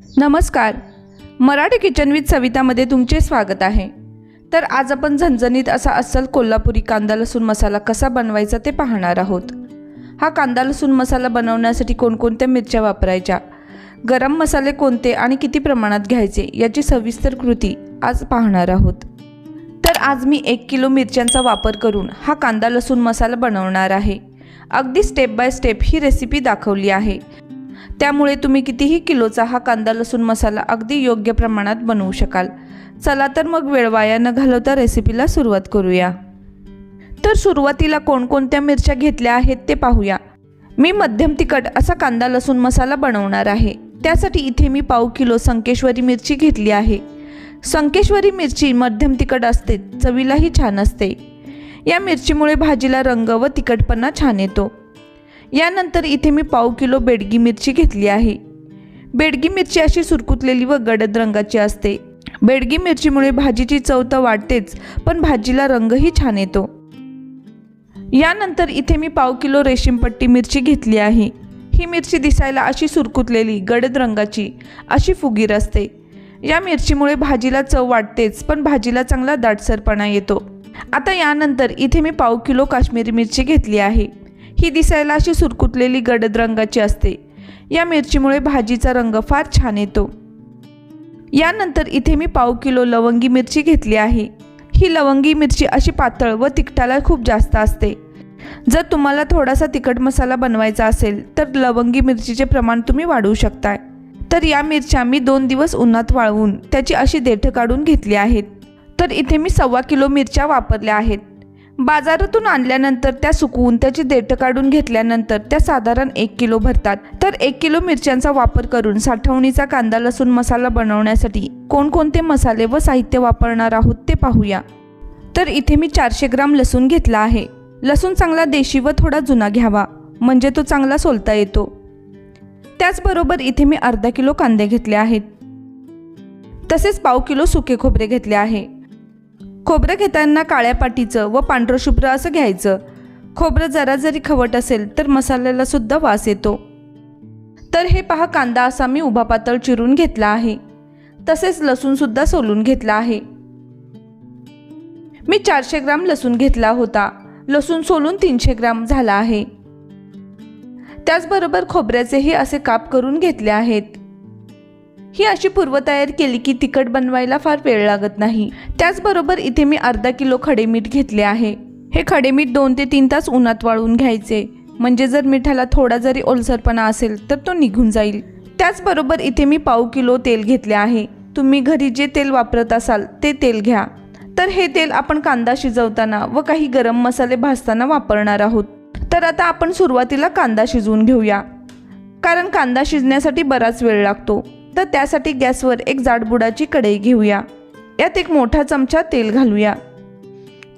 नमस्कार. Marathi kitchen with सवितामध्ये तुमचे स्वागत आहे. तर आज आपण झणझणीत असा अस्सल कोल्हापुरी कांदा लसूण मसाला कसा बनवायचा ते पाहणार आहोत. हा कांदा लसूण मसाला बनवण्यासाठी कोणकोणत्या मिरच्या वापरायच्या गरम मसाले कोणते आणि किती प्रमाणात घ्यायचे याची सविस्तर कृती आज पाहणार आहोत. तर आज मी एक किलो मिरच्यांचा वापर करून हा कांदा लसूण मसाला बनवणार आहे. अगदी स्टेप बाय स्टेप ही रेसिपी दाखवली आहे. त्यामुळे तुम्ही कितीही किलोचा हा कांदा लसूण मसाला अगदी योग्य प्रमाणात बनवू शकाल. चला तर मग वेळ वाया न घालवता रेसिपीला सुरुवात करूया. तर सुरुवातीला कोणकोणत्या मिरच्या घेतल्या आहेत ते पाहूया. मी मध्यम तिखट असा कांदा लसूण मसाला बनवणार आहे. त्यासाठी इथे मी पाव किलो संकेश्वरी मिरची घेतली आहे. संकेश्वरी मिरची मध्यम तिखट असते चवीलाही छान असते. या मिरचीमुळे भाजीला रंग व तिखटपणा छान येतो. यानंतर इथे मी पाव किलो बेडगी मिरची घेतली आहे. बेडगी मिरची अशी सुरकुतलेली व गडद रंगाची असते. बेडगी मिरचीमुळे भाजीची चव तर वाढतेच पण भाजीला रंगही छान येतो. यानंतर इथे मी पाव किलो रेशीमपट्टी मिरची घेतली आहे. ही मिरची दिसायला अशी सुरकुतलेली गडद रंगाची अशी फुगीर असते. या मिरचीमुळे भाजीला चव वाढतेच पण भाजीला चांगला दाटसरपणा येतो. आता यानंतर इथे मी पाव किलो काश्मीरी मिरची घेतली आहे. ही दिसायला अशी सुरकुतलेली गडद रंगाची असते. या मिरचीमुळे भाजीचा रंग फार छान येतो. यानंतर इथे मी पाव किलो लवंगी मिरची घेतली आहे. ही लवंगी मिरची अशी पातळ व तिखटाला खूप जास्त असते. जर तुम्हाला थोडासा तिखट मसाला बनवायचा असेल तर लवंगी मिरचीचे प्रमाण तुम्ही वाढवू शकताय. तर या मिरच्या मी दोन दिवस उन्हात वाळवून त्याची अशी देठं काढून घेतली आहेत. तर इथे मी सव्वा किलो मिरच्या वापरल्या आहेत. बाजारातून आणल्यानंतर त्या सुकवून त्याची देठं काढून घेतल्यानंतर त्या साधारण एक किलो भरतात. तर एक किलो मिरच्यांचा वापर करून साठवणीचा कांदा लसूण मसाला बनवण्यासाठी कोणकोणते मसाले व साहित्य वापरणार आहोत ते पाहूया. तर इथे मी चारशे ग्राम लसूण घेतला आहे. लसूण चांगला देशी व थोडा जुना घ्यावा म्हणजे तो चांगला सोलता येतो. त्याचबरोबर इथे मी अर्धा किलो कांदे घेतले आहेत. तसेच पाव किलो सुके खोबरे घेतले आहे. खोबरं घेताना काळ्या पाटीचं व पांढरं शुभ्र असं घ्यायचं. खोबरं जरा जरी खवट असेल तर मसाल्याला सुद्धा वास येतो. तर हे पहा कांदा असा मी उभा पातळ चिरून घेतला आहे. तसेच लसूणसुद्धा सोलून घेतला आहे. मी चारशे ग्राम लसूण घेतला होता. लसूण सोलून तीनशे ग्राम झाला आहे. त्याचबरोबर खोबऱ्याचेही असे काप करून घेतले आहेत. ही अशी पूर्वतयारी केली की तिखट बनवायला फार वेळ लागत नाही. त्याचबरोबर इथे मी अर्धा किलो खडे मीठ घेतले आहे. हे खडे मीठ दोन ते तीन तास उन्हात वाळून घ्यायचे. म्हणजे जर मिठाला थोडा जरी ओलसरपणा असेल तर तो निघून जाईल. त्याचबरोबर इथे मी पाव किलो तेल घेतले आहे. तुम्ही घरी जे तेल वापरत असाल ते तेल घ्या. तर हे तेल आपण कांदा शिजवताना व काही गरम मसाले भाजताना वापरणार आहोत. तर आता आपण सुरुवातीला कांदा शिजवून घेऊया. कारण कांदा शिजण्यासाठी बराच वेळ लागतो. तर त्यासाठी गॅसवर एक जाडबुडाची कढई घेऊया. यात एक मोठा चमचा तेल घालूया.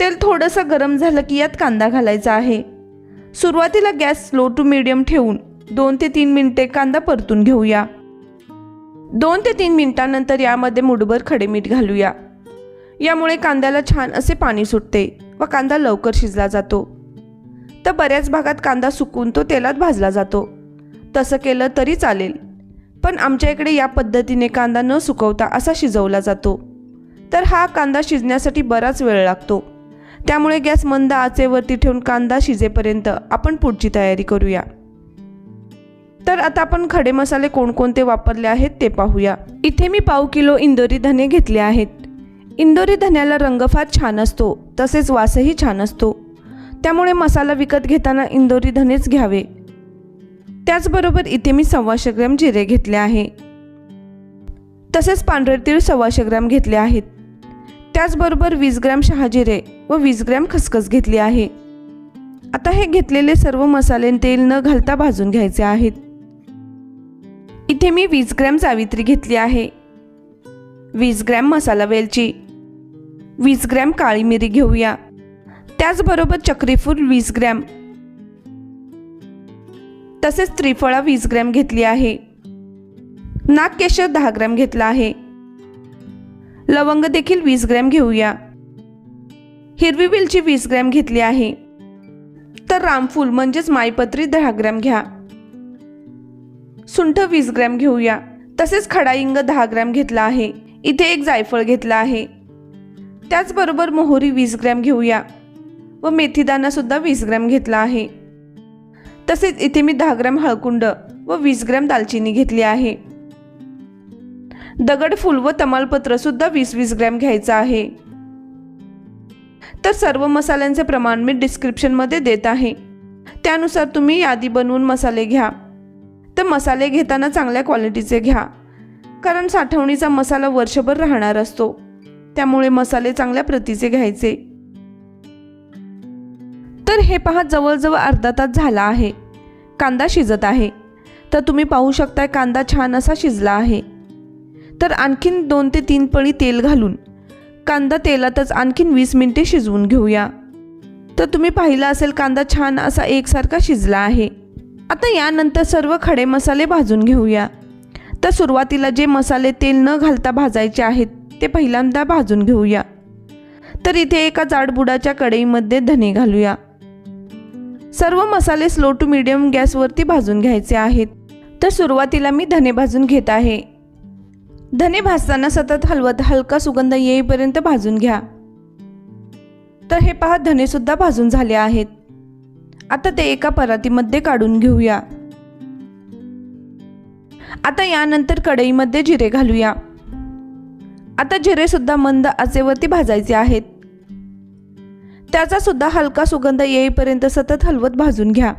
तेल थोडंसं गरम झालं की यात कांदा घालायचा आहे. सुरुवातीला गॅस स्लो टू मिडियम ठेवून दोन ते तीन मिनिटे कांदा परतून घेऊया. दोन ते तीन मिनिटांनंतर यामध्ये मुठभर खडे मीठ घालूया. यामुळे कांद्याला छान असे पाणी सुटते व कांदा लवकर शिजला जातो. तर बऱ्याच भागात कांदा सुकून तो तेलात भाजला जातो. तसं केलं तरी चालेल. पण आमच्या इकडे या पद्धतीने कांदा न सुकवता असा शिजवला जातो. तर हा कांदा शिजण्यासाठी बराच वेळ लागतो. त्यामुळे गॅस मंद आचेवरती ठेवून कांदा शिजेपर्यंत आपण पुढची तयारी करूया. तर आता आपण खडे मसाले कोणकोणते वापरले आहेत ते पाहूया. इथे मी पाव किलो इंदोरी धने घेतले आहेत. इंदोरी धन्याला रंग फार छान असतो तसेच वासही छान असतो. त्यामुळे मसाला विकत घेताना इंदोरी धनेच घ्यावे. त्याचबरोबर इथे मी सव्वाशे ग्रॅम जिरे घेतले आहे. तसेच पांढरे तीळ सव्वाशे ग्रॅम घेतले आहेत. त्याचबरोबर वीस ग्रॅम शहाजिरे व वीस ग्रॅम खसखस घेतली आहे. आता हे घेतलेले सर्व मसाले तेल न घालता भाजून घ्यायचे आहेत. इथे मी वीस ग्रॅम जावित्री घेतली आहे. वीस ग्रॅम मसाला वेलची वीस ग्रॅम काळी मिरी घेऊया. त्याचबरोबर चक्रीफूल वीस ग्रॅम तसेच त्रिफळा वीस ग्रॅम घेतली आहे. नागकेशर दहा ग्रॅम घेतला आहे. लवंग देखील वीस ग्रॅम घेऊया. हिरवी वेलची वीस ग्रॅम घेतली आहे. तर रामफूल म्हणजेच मायपत्री दहा ग्रॅम घ्या. सुंठ वीस ग्रॅम घेऊया. तसेच खडाईंग दहा ग्रॅम घेतला आहे. इथे एक जायफळ घेतला आहे. त्याचबरोबर मोहरी वीस ग्रॅम घेऊया. व मेथीदाणा सुद्धा वीस ग्रॅम घेतला आहे. तसेच इथे मी दहा ग्रॅम हळकुंड व वीस ग्रॅम दालचिनी घेतली आहे. दगडफूल व तमालपत्र सुद्धा वीस वीस ग्रॅम घ्यायचं आहे. तर सर्व मसाल्यांचे प्रमाण मी डिस्क्रिप्शनमध्ये देत आहे. त्यानुसार तुम्ही यादी बनवून मसाले घ्या. तर मसाले घेताना चांगल्या क्वालिटीचे घ्या. कारण साठवणीचा मसाला वर्षभर राहणार असतो. त्यामुळे मसाले चांगल्या प्रतीचे घ्यायचे. तर हे पहा जवळजवळ अर्धा तास झाला आहे. कांदा शिजत आहे. तर तुम्ही पाहू शकताय कांदा छान असा शिजला आहे. तर आणखीन दोन ते तीन पळी तेल घालून कांदा तेलातच आणखीन वीस मिनिटे शिजवून घेऊया. तर तुम्ही पाहिलं असेल कांदा छान असा एकसारखा शिजला आहे. आता यानंतर सर्व खडे मसाले भाजून घेऊया. तर सुरुवातीला जे मसाले तेल न घालता भाजायचे आहेत ते पहिल्यांदा भाजून घेऊया. तर इथे एका जाडबुडाच्या कढईमध्ये धने घालूया. सर्व मसाले स्लो टू मिडियम गॅसवरती भाजून घ्यायचे आहेत. तर सुरुवातीला मी धने भाजून घेत आहे. धने भाजताना सतत हलवत हलका सुगंध येईपर्यंत भाजून घ्या. तर हे पहा धनेसुद्धा भाजून झाले आहेत. आता ते एका परातीमध्ये काढून घेऊया. आता यानंतर कढईमध्ये जिरे घालूया. आता जिरेसुद्धा मंद आचेवरती भाजायचे आहेत. त्याचा सुद्धा हलका सुगंध येईपर्यंत सतत हलवत भाजून घ्या.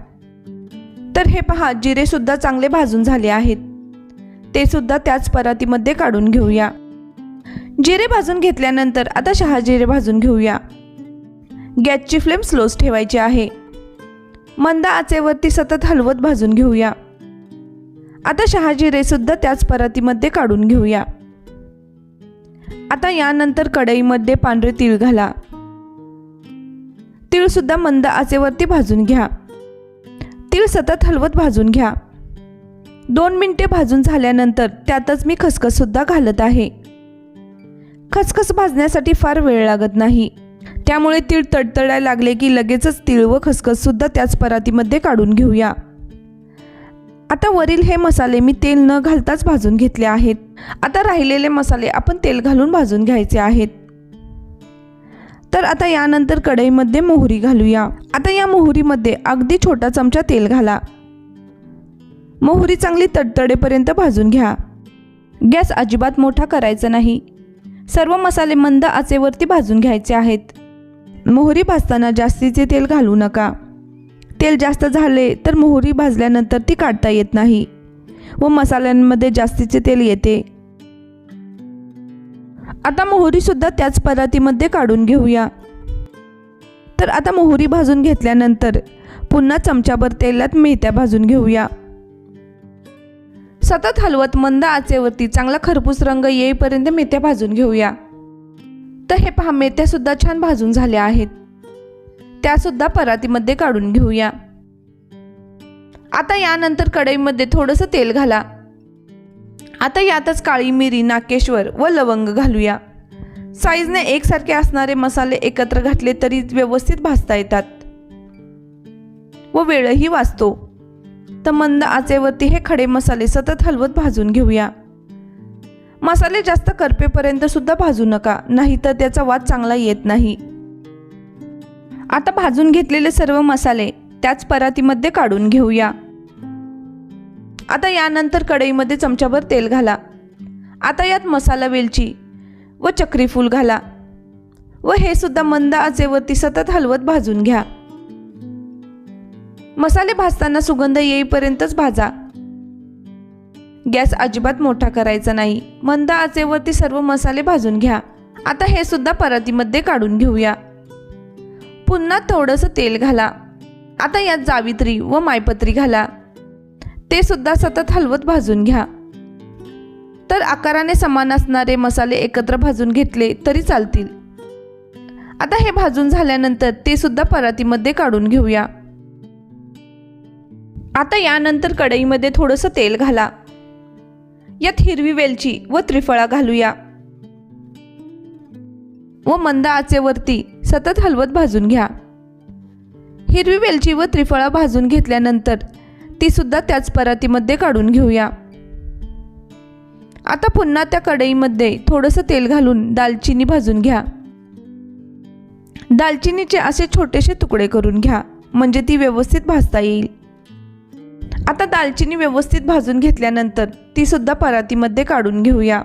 तर हे पहा जिरे सुद्धा चांगले भाजून झाले आहेत. ते सुद्धा त्याच परातीमध्ये काढून घेऊया. जिरे भाजून घेतल्यानंतर आता शहाजिरे भाजून घेऊया. गॅसची फ्लेम स्लोच ठेवायची आहे. मंद आचेवरती सतत हलवत भाजून घेऊया. आता शहाजिरे सुद्धा त्याच परातीमध्ये काढून घेऊया. आता यानंतर कढईमध्ये पांढरे तीळ घाला. तीळसुद्धा मंद आचेवरती भाजून घ्या. तीळ सतत हलवत भाजून घ्या. दोन मिनटे भाजून झाल्यानंतर त्यातच मी खसखससुद्धा घालत आहे. खसखस भाजण्यासाठी फार वेळ लागत नाही. त्यामुळे तीळ तडतडायला लागले की लगेचच तीळ व खसखससुद्धा त्याच परातीमध्ये काढून घेऊया. आता वरील हे मसाले मी तेल न घालताच भाजून घेतले आहेत. आता राहिलेले मसाले आपण तेल घालून भाजून घ्यायचे आहेत. तर आता यानंतर कढईमध्ये मोहरी घालूया. आता या मोहरीमध्ये अगदी छोटा चमचा तेल घाला. मोहरी चांगली तडतडेपर्यंत भाजून घ्या. गॅस अजिबात मोठा करायचा नाही. सर्व मसाले मंद आचेवरती भाजून घ्यायचे आहेत. मोहरी भाजताना जास्तीचे तेल घालू नका. तेल जास्त झाले तर मोहरी भाजल्यानंतर ती काढता येत नाही व मसाल्यांमध्ये जास्तीचे तेल येते. आता मोहरीसुद्धा त्याच परातीमध्ये काढून घेऊया. तर आता मोहरी भाजून घेतल्यानंतर पुन्हा चमच्याभर तेलात मेथ्या भाजून घेऊया. सतत हलवत मंद आचेवरती चांगला खरपूस रंग येईपर्यंत मेथ्या भाजून घेऊया. तर हे पहा मेथ्या सुद्धा छान भाजून झाल्या आहेत. त्या सुद्धा परातीमध्ये काढून घेऊया. आता यानंतर कढईमध्ये थोडंसं तेल घाला. आता यातच काळी मिरी नाकेश्वर व लवंग घालूया. साईजने एकसारखे असणारे मसाले एकत्र घातले तरी व्यवस्थित भाजता येतात. व वेळही वाचतो. तर मंद आचेवरती हे खडे मसाले सतत हलवत भाजून घेऊया. मसाले जास्त करपेपर्यंत सुद्धा भाजू नका नाहीतर त्याचा वाद चांगला येत नाही. आता भाजून घेतलेले सर्व मसाले त्याच परातीमध्ये काढून घेऊया. आता यानंतर कढईमध्ये चमचाभर तेल घाला. आता यात मसाला वेलची व चक्रीफूल घाला व हे सुद्धा मंद आचेवरती सतत हलवत भाजून घ्या. मसाले भाजताना सुगंध येईपर्यंतच भाजा. गॅस अजिबात मोठा करायचा नाही. मंद आचेवरती सर्व मसाले भाजून घ्या. आता हे सुद्धा परातीमध्ये काढून घेऊया. पुन्हा थोडंसं तेल घाला. आता यात जावित्री व मायपत्री घाला. ते सुद्धा सतत हलवत भाजून घ्या. तर आकाराने समान असणारे मसाले एकत्र भाजून घेतले तरी चालतील. आता हे भाजून झाल्यानंतर ते सुद्धा परातीमध्ये काढून घेऊया. आता यानंतर कढईमध्ये थोडंसं तेल घाला. यात हिरवी वेलची व त्रिफळा घालूया. व मंद आचेवरती सतत हलवत भाजून घ्या. हिरवी वेलची व त्रिफळा भाजून घेतल्यानंतर ती सुद्धा त्याच परातीमध्ये काढून घेऊया. आता पुन्हा त्या कढईमध्ये थोडंसं तेल घालून दालचिनी भाजून घ्या. दालचिनीचे असे छोटेसे तुकडे करून घ्या म्हणजे ती व्यवस्थित भाजता येईल. आता दालचिनी व्यवस्थित भाजून घेतल्यानंतर ती सुद्धा परातीमध्ये काढून घेऊया.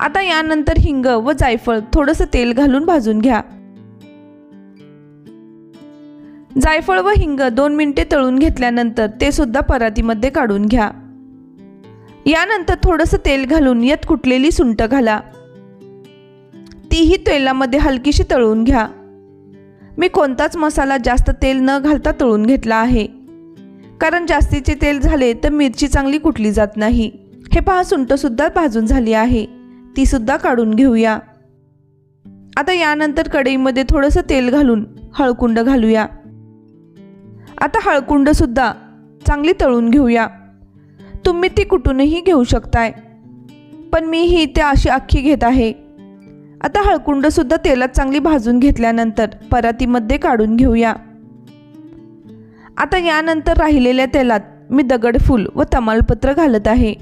आता यानंतर हिंग व जायफळ थोडंसं तेल घालून भाजून घ्या. जायफळ व हिंग दोन मिनिटे तळून घेतल्यानंतर ते सुद्धा परातीमध्ये काढून घ्या. यानंतर थोडंसं तेल घालून यात कुटलेली सुंट घाला. तीही तेलामध्ये हलकीशी तळून घ्या. मी कोणताच मसाला जास्त तेल न घालता तळून घेतला आहे. कारण जास्तीचे तेल झाले तर मिरची चांगली कुटली जात नाही. हे पहा सुंटसुद्धा भाजून झाली आहे. तीसुद्धा काढून घेऊया. आता यानंतर कढईमध्ये थोडंसं तेल घालून हळकुंड घालूया. आता हळकुंडसुद्धा चांगली तळून घेऊया. तुम्ही ती कुठूनही घेऊ शकताय. पण मी ही ते अशी अख्खी घेत आहे. आता हळकुंडसुद्धा तेलात चांगली भाजून घेतल्यानंतर परातीमध्ये काढून घेऊया. आता यानंतर राहिलेल्या तेलात मी दगडफूल व तमालपत्र घालत आहे.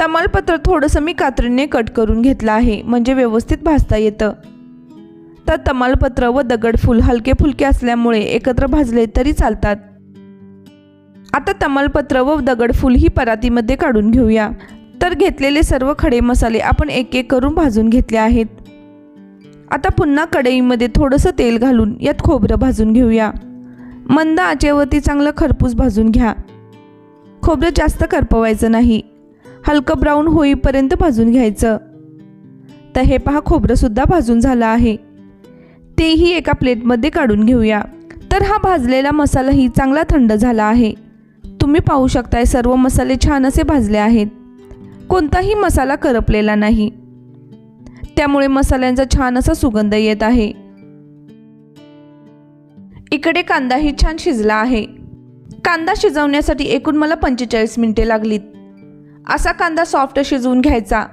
तमालपत्र थोडंसं मी कात्रीने कट करून घेतलं आहे म्हणजे व्यवस्थित भाजता येतं. तर तमालपत्र व दगडफूल हलके फुलके असल्यामुळे एकत्र भाजले तरी चालतात. आता तमालपत्र व दगडफूल ही परातीमध्ये काढून घेऊया. तर घेतलेले सर्व खडे मसाले आपण एक एक करून भाजून घेतले आहेत. आता पुन्हा कढईमध्ये थोडंसं तेल घालून यात खोबरं भाजून घेऊया. मंद आचेवरती चांगलं खरपूस भाजून घ्या. खोबरं जास्त करपवायचं नाही. हलकं ब्राऊन होईपर्यंत भाजून घ्यायचं. तर हे पहा खोबरंसुद्धा भाजून झालं आहे. तेही एका प्लेटमध्ये काढून घेऊया. तर हा भाजलेला मसालाही चांगला थंड झाला आहे. तुम्ही पाहू शकताय सर्व मसाले छान असे भाजले आहेत. कोणताही मसाला करपलेला नाही. त्यामुळे मसाल्यांचा छान असा सुगंध येत आहे. इकडे कांदाही छान शिजला आहे. कांदा शिजवण्यासाठी एकूण मला पंचेचाळीस मिनिटे लागलीत. असा कांदा सॉफ्ट शिजवून घ्यायचा.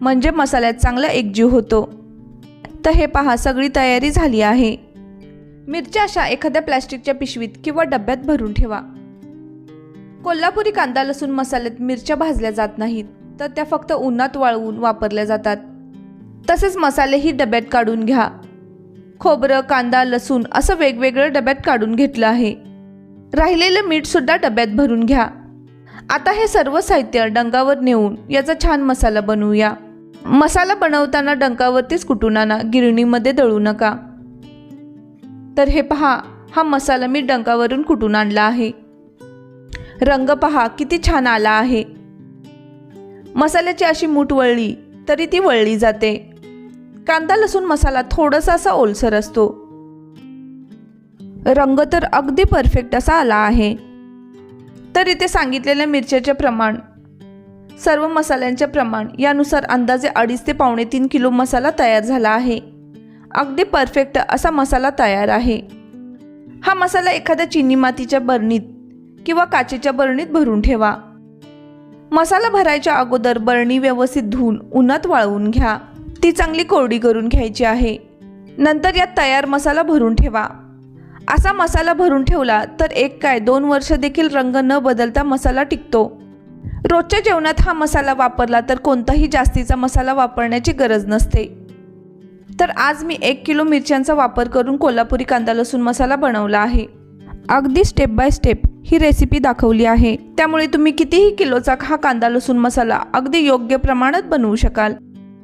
म्हणजे मसाल्यात चांगला एकजीव होतो. तर हे पहा सगळी तयारी झाली आहे. मिरच्या अशा एखाद्या प्लॅस्टिकच्या पिशवीत किंवा डब्यात भरून ठेवा. कोल्हापुरी कांदा लसूण मसाल्यात मिरच्या भाजल्या जात नाहीत तर त्या फक्त उन्हात वाळवून वापरल्या जातात. तसेच मसालेही डब्यात काढून घ्या. खोबरं कांदा लसूण असं वेगवेगळं डब्यात काढून घेतलं आहे. राहिलेलं मीठसुद्धा डब्यात भरून घ्या. आता हे सर्व साहित्य डंगावर नेऊन याचा छान मसाला बनवूया. मसाला बनवताना डंकावरतीच कुटून आणा गिरणीमध्ये दळू नका. तर हे पहा हा मसाला मी डंकावरून कुटून आणला आहे. रंग पहा किती छान आला आहे. मसाल्याची अशी मूठ वळली तरी ती वळली जाते. कांदा लसूण मसाला थोडासा असा ओलसर असतो. रंग तर अगदी परफेक्ट असा आला आहे. तर इथे सांगितलेल्या मिरच्याचे प्रमाण सर्व मसाल्यांचे प्रमाण यानुसार अंदाजे अडीच ते पावणे तीन किलो मसाला तयार झाला आहे. अगदी परफेक्ट असा मसाला तयार आहे. हा मसाला एखाद्या चिनी मातीच्या बरणीत किंवा काचेच्या बरणीत भरून ठेवा. मसाला भरायच्या अगोदर बरणी व्यवस्थित धुवून उन्हात वाळवून घ्या. ती चांगली कोरडी करून घ्यायची आहे. नंतर यात तयार मसाला भरून ठेवा. असा मसाला भरून ठेवला तर एक काय दोन वर्ष देखील रंग न बदलता मसाला टिकतो. रोजच्या जेवणात हा मसाला वापरला तर कोणताही जास्तीचा मसाला वापरण्याची गरज नसते. तर आज मी एक किलो मिरच्यांचा वापर करून कोल्हापुरी कांदा लसूण मसाला बनवला आहे. अगदी स्टेप बाय स्टेप ही रेसिपी दाखवली आहे. त्यामुळे तुम्ही कितीही किलोचा हा कांदा लसूण मसाला अगदी योग्य प्रमाणात बनवू शकाल.